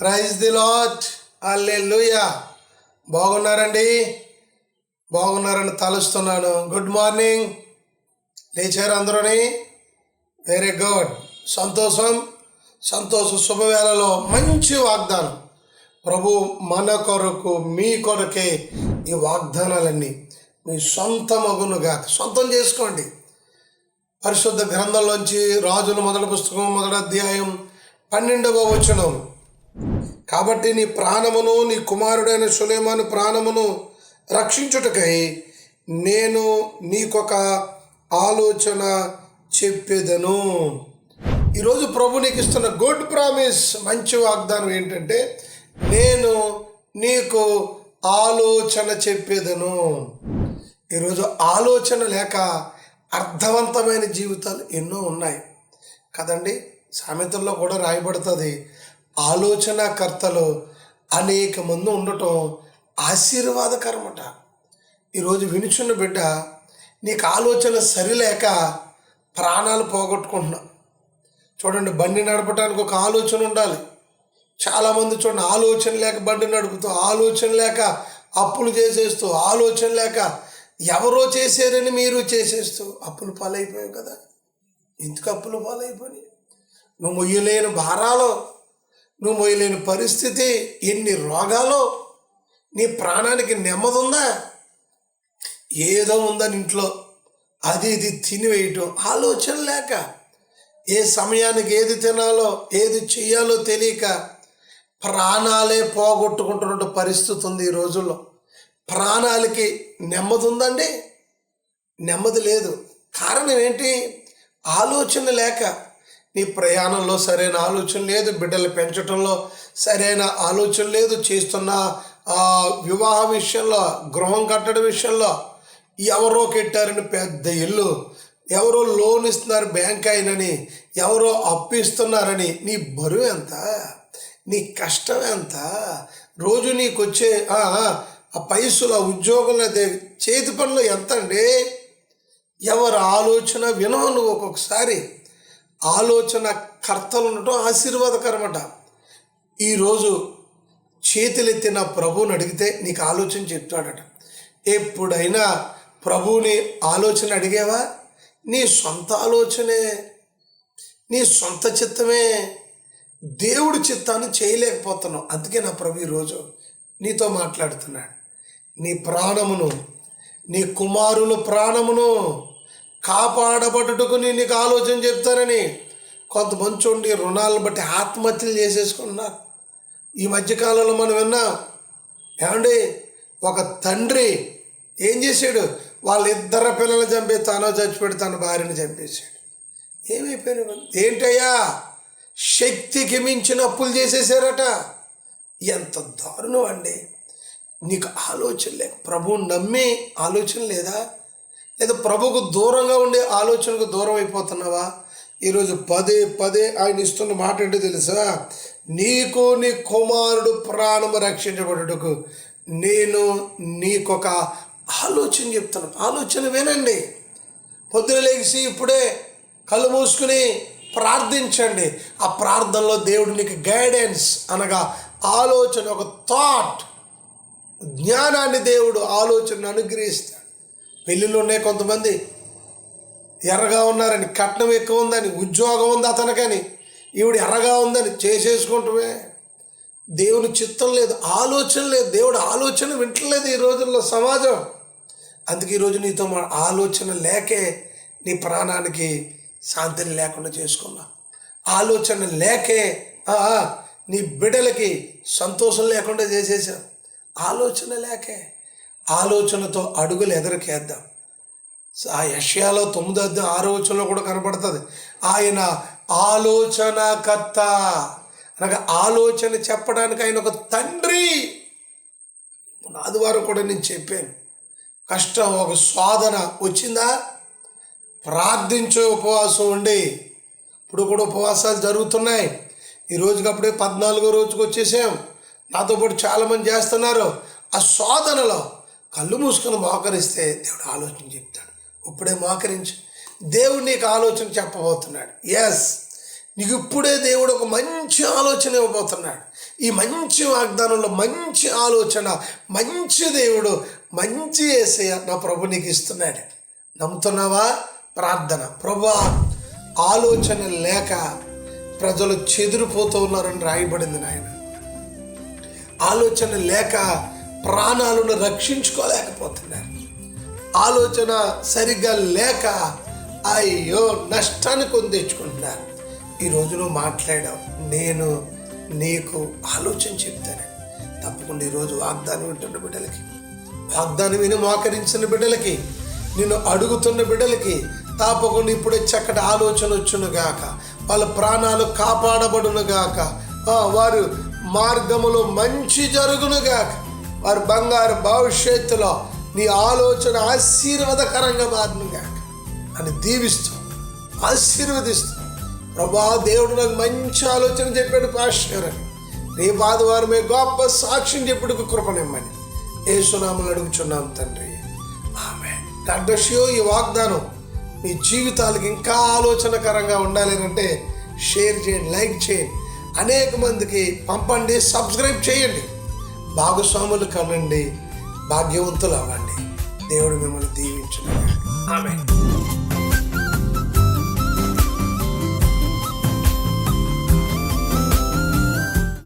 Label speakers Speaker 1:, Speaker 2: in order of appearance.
Speaker 1: Praise the lot alleluia బాగున్నారండి? బాగున్నారని తలుస్తున్నాను. Good morning. లేచారు అందరూని? Very good. సంతోషం. సంతోష శుభవేళలో మంచి వాగ్దానం. ప్రభు మన కొరకు మీ కొరకే ఈ వాగ్దానాలన్నీ మీ సొంత మగునుగా సొంతం చేసుకోండి. పరిశుద్ధ గ్రంథంలోంచి రాజుల మొదటి పుస్తకం మొదటి అధ్యాయం పన్నెండవ వచనం. కాబట్టి నీ ప్రాణమును నీ కుమారుడైన సులేమాను ప్రాణమును రక్షించుటకై నేను నీకొక ఆలోచన చెప్పేదను. ఈరోజు ప్రభు నీకు ఇస్తున్న గుడ్ ప్రామిస్ మంచి వాగ్దానం ఏంటంటే నేను నీకు ఆలోచన చెప్పేదను. ఈరోజు ఆలోచన లేక అర్థవంతమైన జీవితాలు ఎన్నో ఉన్నాయి. కదండి సామెతల్లో కూడా రాయబడుతుంది ఆలోచనకర్తలు అనేక మంది ఉండటం ఆశీర్వాదకరమట. ఈరోజు వినుచున్న బిడ్డ నీకు ఆలోచన సరిలేక ప్రాణాలు పోగొట్టుకుంటున్నా. చూడండి బండి నడపడానికి ఒక ఆలోచన ఉండాలి. చాలామంది చూడండి ఆలోచన లేక బండి నడుపుతూ ఆలోచన లేక అప్పులు చేసేస్తూ ఆలోచన లేక ఎవరో చేశారని మీరు చేసేస్తూ అప్పులు పాలైపోయావు కదా. ఎందుకు అప్పులు పాలైపోయి నువ్వు మొయ్యలేని భారాలు నువ్వు మొయ్యలేని పరిస్థితి ఎన్ని రోగాలు నీ ప్రాణానికి నెమ్మది ఉందా ఏదో ఉందని ఇంట్లో అది ఇది తినివేయటం ఆలోచన లేక ఏ సమయానికి ఏది తినాలో ఏది చేయాలో తెలియక ప్రాణాలే పోగొట్టుకుంటున్న పరిస్థితి ఉంది ఈ రోజుల్లో. ప్రాణాలకి నెమ్మది ఉందండి నెమ్మది లేదు. కారణం ఏంటి? ఆలోచన లేక నీ ప్రయాణంలో సరైన ఆలోచన లేదు బిడ్డలు పెంచడంలో సరైన ఆలోచన లేదు చేస్తున్న ఆ, వివాహ విషయంలో గృహం కట్టడం విషయంలో ఎవరో కట్టారని పెద్ద ఇల్లు ఎవరో లోన్ ఇస్తున్నారు బ్యాంక్ అయినని ఎవరో అప్పు ఇస్తున్నారని నీ బరువు ఎంత? నీ కష్టం ఎంత? రోజు నీకు వచ్చే ఆ, పైసలు ఆ ఉద్యోగంలో చేతి పనులు ఎంత అండి? ఎవరి ఆలోచన వినవు నువ్వు ఒక్కొక్కసారి. ఆలోచన కర్తలు ఉండటం ఆశీర్వాదకరమట. ఈరోజు చేతులెత్తిన ప్రభువుని అడిగితే నీకు ఆలోచన చెప్తాడట. ఎప్పుడైనా ప్రభువుని ఆలోచన అడిగావా? నీ సొంత ఆలోచనే నీ సొంత చిత్తమే దేవుడి చిత్తాన్ని చేయలేకపోతున్నావు. అందుకే నా ప్రభు ఈరోజు నీతో మాట్లాడుతున్నాడు. నీ ప్రాణమును నీ కుమారుల ప్రాణమును కాపాడబడుటకు నేను నీకు ఆలోచన చెప్తానని కొంతమంది చూడండి రుణాలను బట్టి ఆత్మహత్యలు చేసేసుకున్నారు. ఈ మధ్యకాలంలో మనం విన్నాం ఏమండి ఒక తండ్రి ఏం చేశాడు? వాళ్ళిద్దరు పిల్లలు చంపి తను చచ్చిపెడు తన భార్యని చంపేశాడు. ఏమైపోయిన ఏంటయ్యా? శక్తికి మించిన అప్పులు చేసేసారట. ఎంత దారుణం అండి. నీకు ఆలోచన లేక ప్రభువుని నమ్మి ఆలోచన లేదా? లేదా ప్రభుకు దూరంగా ఉండే ఆలోచనకు దూరం అయిపోతున్నావా? ఈరోజు పదే పదే ఆయన ఇస్తున్న మాట ఏంటో తెలుసా? నీకు నీ కుమారుడు ప్రాణము రక్షించబడుటకు నేను నీకొక ఆలోచన చెప్తాను ఆలోచన వినండి. పొద్దున లేచి ఇప్పుడే కళ్ళు మూసుకుని ప్రార్థించండి. ఆ ప్రార్థనలో దేవుడు నీకు గైడెన్స్ అనగా ఆలోచన ఒక థాట్ జ్ఞానాన్ని దేవుడు ఆలోచనను అనుగ్రహిస్తాడు. పెళ్ళిళ్ళు ఉన్నాయి కొంతమంది. ఎర్రగా ఉన్నారని కట్నం ఎక్కువ ఉందని ఉద్యోగం ఉంది అతనికని. ఈవిడ ఎర్రగా ఉందని చేసేసుకుంటమే. దేవుని చిత్తం లేదు ఆలోచన లేదు. దేవుడు ఆలోచన వింటలేదు ఈ రోజుల్లో సమాజం. అందుకే ఈరోజు నీతో మా ఆలోచన లేకే నీ ప్రాణానికి శాంతిని లేకుండా చేసుకున్నా. ఆలోచన లేకే నీ బిడ్డలకి సంతోషం లేకుండా చేసేసాం. ఆలోచన లేకే. ఆలోచనతో అడుగులు ఎదరికేద్దాం. ఆ యష్యాలో తొమ్మిదో అధ్యాయం ఆరో వచనంలో కూడా కనబడుతుంది ఆయన ఆలోచనకర్త. అనగా ఆలోచన చెప్పడానికి ఆయన ఒక తండ్రి. ఆదివారం కూడా నేను చెప్పాను. కష్టం ఒక శోధన వచ్చిందా? ప్రార్థించే ఉపవాసం ఉండి. ఇప్పుడు కూడా ఉపవాసాలు జరుగుతున్నాయి. ఈ రోజుకప్పుడే పద్నాలుగో రోజుకి వచ్చేసాం. నాతో పాటు చాలామంది చేస్తున్నారు. ఆ శోధనలో కళ్ళు మూసుకొని మోకరిస్తే దేవుడు ఆలోచన చెప్తాడు. ఇప్పుడే మోకరించి దేవుడు నీకు ఆలోచన చెప్పబోతున్నాడు. ఎస్ నీకు ఇప్పుడే దేవుడు ఒక మంచి ఆలోచన ఇవ్వబోతున్నాడు. ఈ మంచి వాగ్దానంలో మంచి ఆలోచన మంచి దేవుడు మంచి ఏసయ్య నా ప్రభు నీకు ఇస్తున్నాడు. నమ్ముతున్నావా? ప్రార్థన. ప్రభా ఆలోచన లేక ప్రజలు చెదిరిపోతూ ఉన్నారని రాయబడింది నాయన. ఆలోచన లేక ప్రాణాలను రక్షించుకోలేకపోతున్నారు. ఆలోచన సరిగ్గా లేక అయ్యో నష్టాన్ని కొని తెచ్చుకుంటున్నారు. ఈరోజు నువ్వు మాట్లాడావు. నేను నీకు ఆలోచన చెప్తాను. తప్పకుండా ఈరోజు వాగ్దానం వింటున్న బిడ్డలకి వాగ్దానం విని మోకరించిన బిడ్డలకి నిన్ను అడుగుతున్న బిడ్డలకి తప్పకుండా ఇప్పుడే చక్కటి ఆలోచన వచ్చును గాక. వాళ్ళ ప్రాణాలు కాపాడబడును గాక. వారు మార్గములో మంచి జరుగును గాక. వారి బంగారు భవిష్యత్తులో నీ ఆలోచన ఆశీర్వాదకరంగా మారినగాక అని దీవిస్తూ ఆశీర్వదిస్తూ. ప్రభా దేవుడు నాకు మంచి ఆలోచన చెప్పాడు పాస్టర్ అని రేపు ఆదివారమే గొప్ప సాక్ష్యం చెప్పుడుకు కృపనిమ్మని ఏ సునామలు అడుగుచున్నాం తండ్రి. ఆమె గడ్డషియో ఈ వాగ్దానం మీ జీవితాలకు ఇంకా ఆలోచనకరంగా ఉండాలి అంటే షేర్ చేయండి లైక్ చేయండి. అనేక మందికి పంపండి సబ్స్క్రైబ్ చేయండి. భాగస్వాములు కనండి. భాగ్యవంతులు అవ్వండి. దేవుడు మిమ్మల్ని దీవించున్నాడు ఆమె